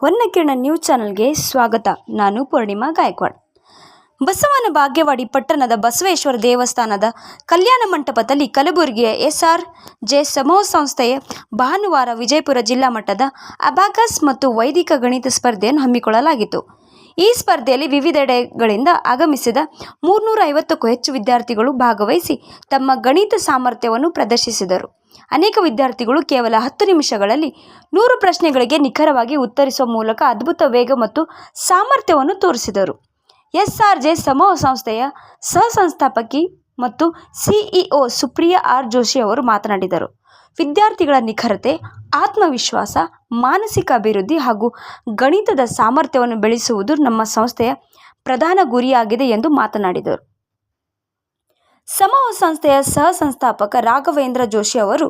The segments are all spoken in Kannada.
ಹೊನ್ನಕಿರಣ ನ್ಯೂಸ್ ಚಾನೆಲ್ಗೆ ಸ್ವಾಗತ. ನಾನು ಪೂರ್ಣಿಮಾ ಗಾಯಕ್ವಾಡ್. ಬಸವನ ಭಾಗ್ಯವಾಡಿ ಪಟ್ಟಣದ ಬಸವೇಶ್ವರ ದೇವಸ್ಥಾನದ ಕಲ್ಯಾಣ ಮಂಟಪದಲ್ಲಿ ಕಲಬುರಗಿಯ ಎಸ್ಆರ್ ಜೆ ಸಮೂಹ ಸಂಸ್ಥೆಯ ಭಾನುವಾರ ವಿಜಯಪುರ ಜಿಲ್ಲಾ ಮಟ್ಟದ ಅಬಾಕಸ್ ಮತ್ತು ವೈದಿಕ ಗಣಿತ ಸ್ಪರ್ಧೆಯನ್ನು ಹಮ್ಮಿಕೊಳ್ಳಲಾಗಿತ್ತು. ಈ ಸ್ಪರ್ಧೆಯಲ್ಲಿ ವಿವಿಧೆಡೆಗಳಿಂದ ಆಗಮಿಸಿದ ಮೂರ್ನೂರ ಐವತ್ತಕ್ಕೂ ಹೆಚ್ಚು ವಿದ್ಯಾರ್ಥಿಗಳು ಭಾಗವಹಿಸಿ ತಮ್ಮ ಗಣಿತ ಸಾಮರ್ಥ್ಯವನ್ನು ಪ್ರದರ್ಶಿಸಿದರು. ಅನೇಕ ವಿದ್ಯಾರ್ಥಿಗಳು ಕೇವಲ ಹತ್ತು ನಿಮಿಷಗಳಲ್ಲಿ ನೂರು ಪ್ರಶ್ನೆಗಳಿಗೆ ನಿಖರವಾಗಿ ಉತ್ತರಿಸುವ ಮೂಲಕ ಅದ್ಭುತ ವೇಗ ಮತ್ತು ಸಾಮರ್ಥ್ಯವನ್ನು ತೋರಿಸಿದರು. ಎಸ್ಆರ್ಜೆ ಸಮೂಹ ಸಂಸ್ಥೆಯ ಸಹ ಸಂಸ್ಥಾಪಕಿ ಮತ್ತು ಸಿಇಒ ಸುಪ್ರಿಯಾ ಆರ್ ಜೋಶಿ ಅವರು ಮಾತನಾಡಿದರು. ವಿದ್ಯಾರ್ಥಿಗಳ ನಿಖರತೆ, ಆತ್ಮವಿಶ್ವಾಸ, ಮಾನಸಿಕ ಅಭಿವೃದ್ಧಿ ಹಾಗೂ ಗಣಿತದ ಸಾಮರ್ಥ್ಯವನ್ನು ಬೆಳೆಸುವುದು ನಮ್ಮ ಸಂಸ್ಥೆಯ ಪ್ರಧಾನ ಗುರಿಯಾಗಿದೆ ಎಂದು ಮಾತನಾಡಿದರು. ಸಮೂಹ ಸಂಸ್ಥೆಯ ಸಹ ಸಂಸ್ಥಾಪಕ ರಾಘವೇಂದ್ರ ಜೋಶಿ ಅವರು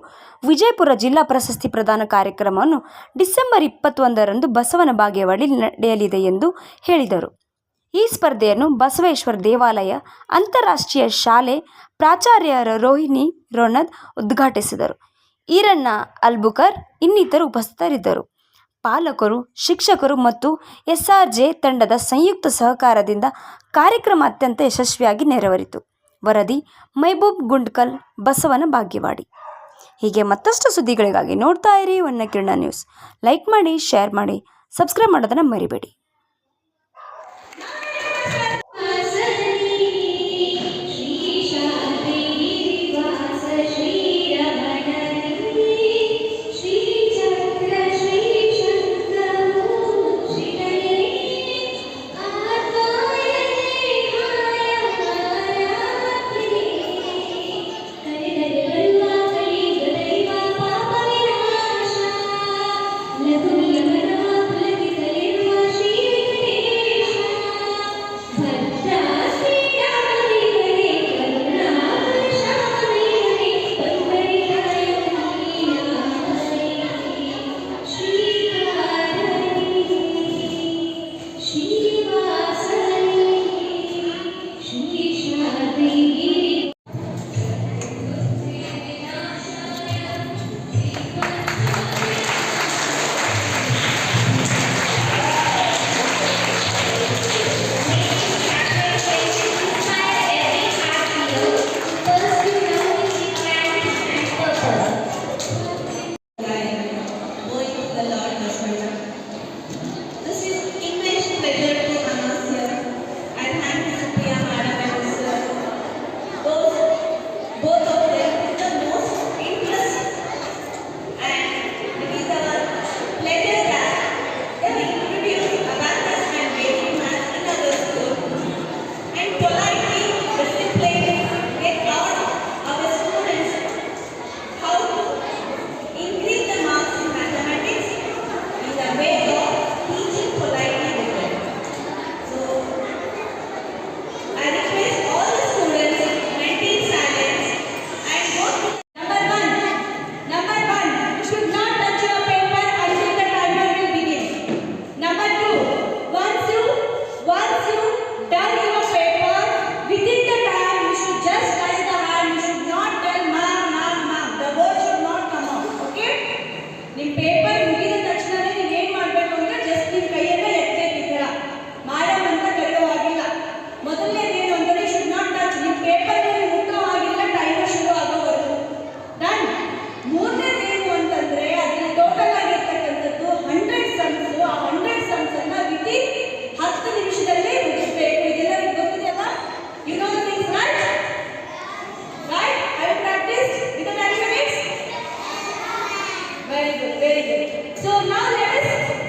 ವಿಜಯಪುರ ಜಿಲ್ಲಾ ಪ್ರಶಸ್ತಿ ಪ್ರದಾನ ಕಾರ್ಯಕ್ರಮವನ್ನು ಡಿಸೆಂಬರ್ ಇಪ್ಪತ್ತೊಂದರಂದು ಬಸವನ ಬಾಗೇವಾಡಿ ನಡೆಯಲಿದೆ ಎಂದು ಹೇಳಿದರು. ಈ ಸ್ಪರ್ಧೆಯನ್ನು ಬಸವೇಶ್ವರ ದೇವಾಲಯ ಅಂತಾರಾಷ್ಟ್ರೀಯ ಶಾಲೆ ಪ್ರಾಚಾರ್ಯರ ರೋಹಿಣಿ ರೋಣದ್ ಉದ್ಘಾಟಿಸಿದರು. ಈರಣ್ಣ ಅಲ್ಬುಕರ್ ಇನ್ನಿತರು ಉಪಸ್ಥಿತರಿದ್ದರು. ಪಾಲಕರು, ಶಿಕ್ಷಕರು ಮತ್ತು ಎಸ್ಆರ್ಜೆ ತಂಡದ ಸಂಯುಕ್ತ ಸಹಕಾರದಿಂದ ಕಾರ್ಯಕ್ರಮ ಅತ್ಯಂತ ಯಶಸ್ವಿಯಾಗಿ ನೆರವೇರಿತು. ವರದಿ, ಮೈಬೂಬ್ ಗುಂಡ್ಕಲ್, ಬಸವನ ಭಾಗ್ಯವಾಡಿ ಹೀಗೆ ಮತ್ತಷ್ಟು ಸುದ್ದಿಗಳಿಗಾಗಿ ನೋಡ್ತಾ ಇರಿ ವನ್ನಕಿರಣ ನ್ಯೂಸ್ ಲೈಕ್ ಮಾಡಿ, ಶೇರ್ ಮಾಡಿ, ಸಬ್ಸ್ಕ್ರೈಬ್ ಮಾಡೋದನ್ನು ಮರಿಬೇಡಿ.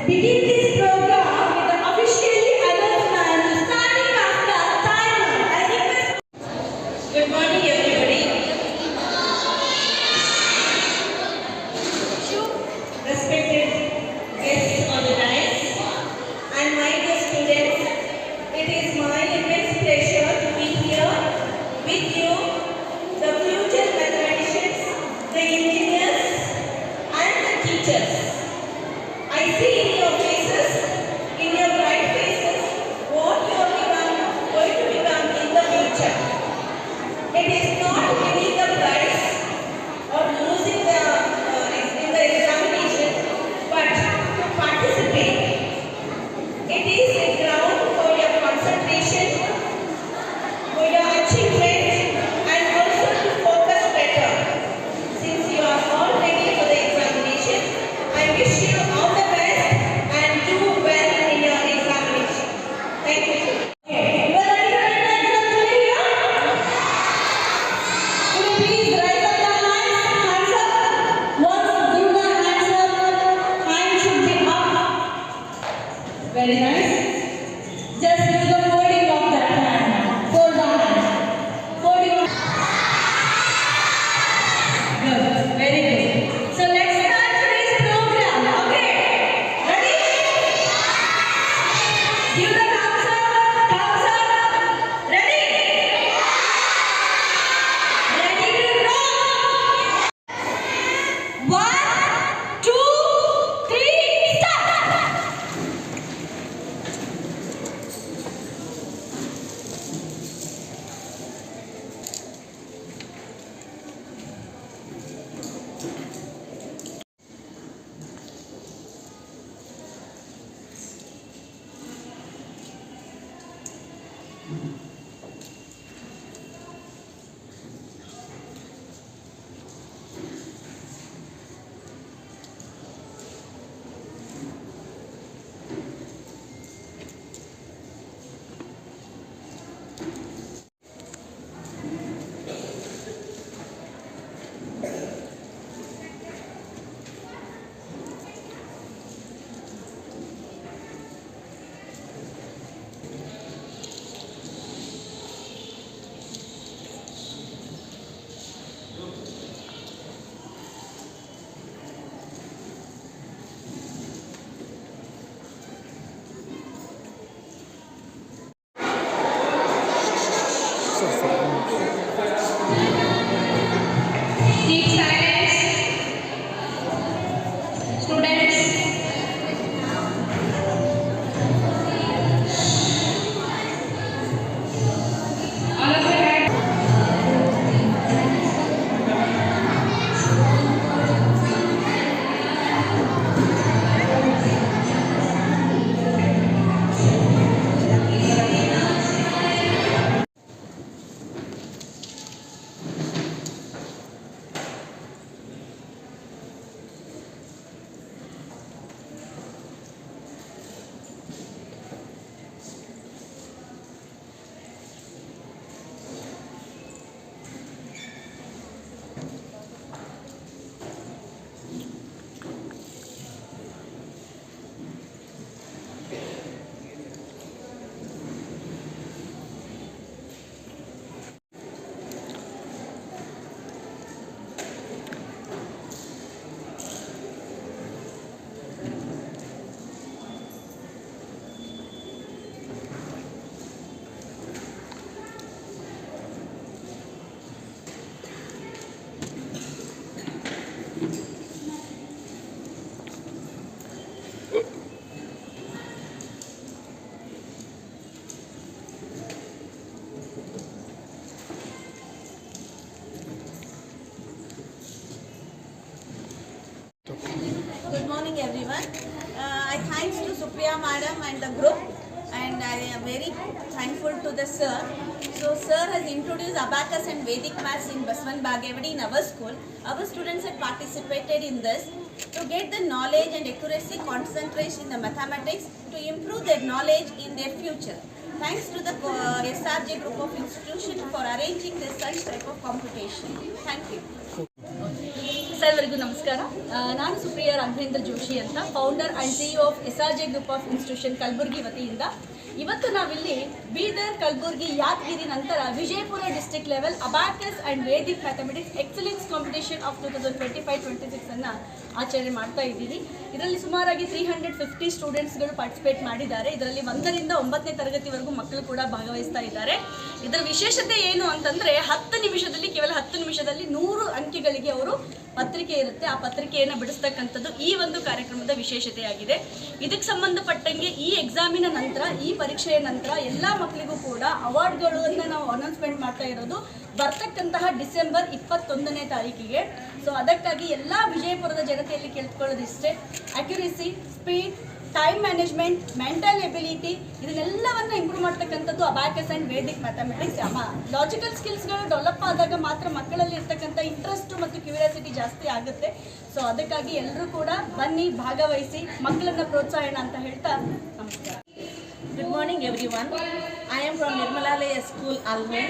Within this Good. Very good. To Supriya madam and the group, and I am very thankful to the sir. So, sir has introduced abacus and Vedic maths in Baswan Bagewadi in our school. Our students had participated in this to get the knowledge and accuracy, concentration in the mathematics to improve their knowledge in their future. Thanks to the uh, SRJ group of institution for arranging this such type of competition. Thank you. ಸರ್ವರಿಗೂ ನಮಸ್ಕಾರ. ನಾನು ಸುಪ್ರಿಯಾ ರಾಘವೇಂದ್ರ ಜೋಶಿ ಅಂತ founder and C of S R J group of institution Kalaburagi ವತಿಯಿಂದ. ಇವತ್ತು ನಾವಿಲ್ಲಿ ಬೀದರ್, ಕಲಬುರ್ಗಿ, ಯಾದಗಿರಿ ನಂತರ Vijayapura district level abacus and vedic mathematics excellence competition of two thousand twenty five twenty six ಅನ್ನ ಆಚರಣೆ ಮಾಡ್ತಾ ಇದ್ದೀವಿ. ಇದರಲ್ಲಿ ಸುಮಾರಾಗಿ ತ್ರೀ ಹಂಡ್ರೆಡ್ ಫಿಫ್ಟಿ ಸ್ಟೂಡೆಂಟ್ಸ್ಗಳು ಪಾರ್ಟಿಸಿಪೇಟ್ ಮಾಡಿದ್ದಾರೆ. ಇದರಲ್ಲಿ ಒಂದರಿಂದ ಒಂಬತ್ತನೇ ತರಗತಿವರೆಗೂ ಮಕ್ಕಳು ಕೂಡ ಭಾಗವಹಿಸ್ತಾ ಇದ್ದಾರೆ. ಇದರ ವಿಶೇಷತೆ ಏನು ಅಂತಂದರೆ ಹತ್ತು ನಿಮಿಷದಲ್ಲಿ, ಕೇವಲ ಹತ್ತು ನಿಮಿಷದಲ್ಲಿ ನೂರು ಅಂಕಿಗಳಿಗೆ ಅವರು ಪತ್ರಿಕೆ ಇರುತ್ತೆ. ಆ ಪತ್ರಿಕೆಯನ್ನು ಬಿಡಿಸ್ತಕ್ಕಂಥದ್ದು ಈ ಒಂದು ಕಾರ್ಯಕ್ರಮದ ವಿಶೇಷತೆಯಾಗಿದೆ. ಇದಕ್ಕೆ ಸಂಬಂಧಪಟ್ಟಂಗೆ ಈ ಎಕ್ಸಾಮಿನ ನಂತರ, ಈ ಪರೀಕ್ಷೆಯ ನಂತರ ಎಲ್ಲ ಮಕ್ಕಳಿಗೂ ಕೂಡ ಅವಾರ್ಡ್ಗಳನ್ನು ನಾವು ಅನೌನ್ಸ್ಮೆಂಟ್ ಮಾಡ್ತಾ ಇರೋದು ಬರ್ತಕ್ಕಂತಹ ಡಿಸೆಂಬರ್ ಇಪ್ಪತ್ತೊಂದನೇ ತಾರೀಕಿಗೆ. ಸೊ ಅದಕ್ಕಾಗಿ ಎಲ್ಲ ವಿಜಯಪುರದ ಜನತೆಯಲ್ಲಿ ಕೇಳ್ಕೊಳ್ಳೋದಿಷ್ಟೇ accuracy speed time management mental ability ಇದನ್ನೆಲ್ಲವನ್ನ improve ಮಾಡ್ತಕ್ಕಂಥದ್ದು abacus and vedic mathematics logical ಸ್ಕಿಲ್ಸ್ಗಳು develop ಆದಾಗ ಮಾತ್ರ ಮಕ್ಕಳಲ್ಲಿ ಇರ್ತಕ್ಕಂಥ ಇಂಟ್ರೆಸ್ಟ್ ಮತ್ತು ಕ್ಯೂರಿಯಾಸಿಟಿ ಜಾಸ್ತಿ ಆಗುತ್ತೆ. ಸೊ ಅದಕ್ಕಾಗಿ ಎಲ್ಲರೂ ಕೂಡ ಬನ್ನಿ, ಭಾಗವಹಿಸಿ, ಮಕ್ಕಳನ್ನ ಪ್ರೋತ್ಸಾಹಣ ಅಂತ ಹೇಳ್ತಾ ನಮಸ್ಕಾರ. Good morning every one I am from Nirmalalaya school always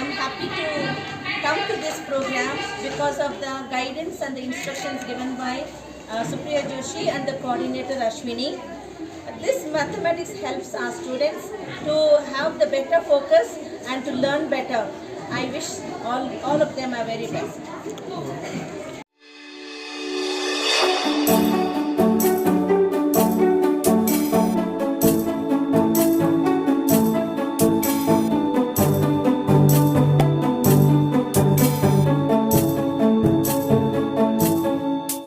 I happy to come to this program because of the guidance and the instructions given by uh, Supriya Joshi and the coordinator Ashwini. This mathematics helps our students to have the better focus and to learn better. I wish all, all of them are very best.